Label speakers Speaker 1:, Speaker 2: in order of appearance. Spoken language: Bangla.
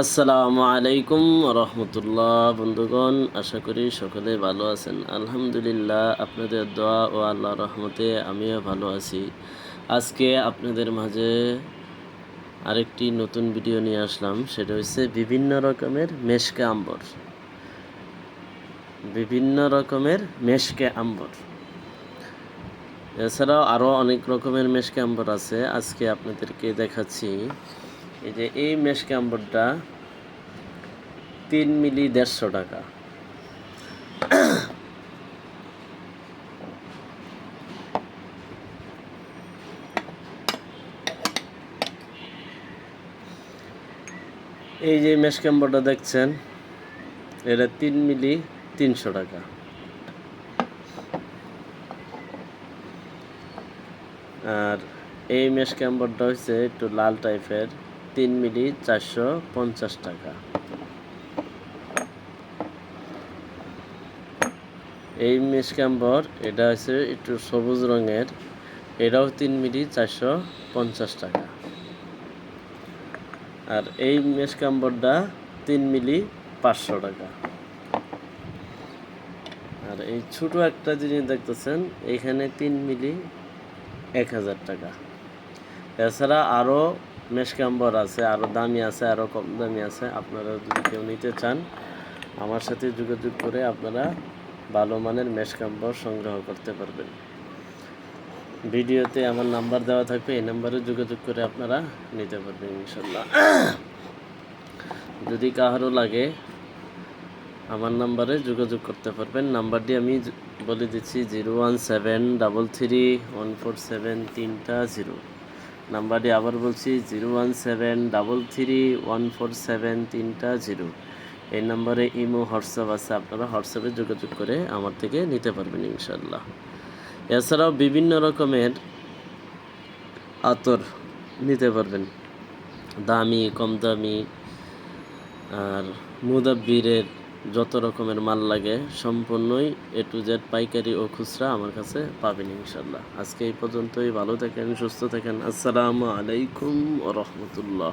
Speaker 1: আসসালামু আলাইকুম রহমতুল্লাহ, বন্ধুগণ, আশা করি সকলে ভালো আছেন। আলহামদুলিল্লাহ, আপনাদের দোয়া ও আল্লাহ রহমতে আমিও ভালো আছি। আজকে আপনাদের মাঝে আরেকটি নতুন ভিডিও নিয়ে আসলাম, সেটা হচ্ছে বিভিন্ন রকমের মেশকে আম্বর। বিভিন্ন রকমের মেশকে আম্বর। এছাড়াও আরও অনেক রকমের মেশকে আম্বর আছে। আজকে আপনাদেরকে দেখাচ্ছি এই যে এই মেশকে আম্বরটা তিন মিলি দেড়শো টাকা। এই যে মেশকে আম্বরটা দেখছেন, এটা তিন মিলি তিনশো টাকা। আর এই মেশ ক্যাম্বরটা হচ্ছে একটু লাল টাইপের তিন মিলি চারশো পঞ্চাশ টাকা। এই মেশ ক্যাম্বর, এটা হচ্ছে একটু সবুজ রঙের, এটাও তিন মিলি চারশো পঞ্চাশ টাকা। আর এই মেশ ক্যাম্বরটা তিন মিলি পাঁচশো টাকা। আর এই ছোট একটা জিনিস দেখতেছেন, এখানে তিন মিলি এক হাজার টাকা। এছাড়া আরও মেশকাম্বর আছে আরও দামি আছে আরও কম দামি আছে, আপনারা যদি কেউ নিতে চান, আমার সাথে যোগাযোগ করে আপনারা ভালো মানের মেশকাম্বর সংগ্রহ করতে পারবেন। ভিডিওতে আমার নাম্বার দেওয়া থাকবে, এই নাম্বারে যোগাযোগ করে আপনারা নিতে পারবেন ইনশাল্লাহ। যদি কাহারও লাগে, আমার নাম্বারে যোগাযোগ করতে পারবেন। নাম্বারটি আমি বলে দিচ্ছি, zero one seven double three one four seven তিনটা জিরো। নাম্বারটি আবার বলছি, zero one seven double three one four seven তিনটা জিরো। এই নাম্বারে ইমো, হোয়াটসঅ্যাপ আছে, আপনারা হোয়াটসঅ্যাপে যোগাযোগ করে আমার থেকে নিতে পারবেন ইনশাল্লাহ এছাড়াও বিভিন্ন রকমের আতর নিতে পারবেন। দামি কম দামি আর মুদাব্বিরের যত রকমের মাল লাগে, সম্পূর্ণই এ টু জেড পাইকারি ও খুচরা আমার কাছে পাবেন ইনশাল্লাহ আজকে এই পর্যন্তই, ভালো থাকেন, সুস্থ থাকেন। আসসালামু আলাইকুম রহমতুল্লাহ।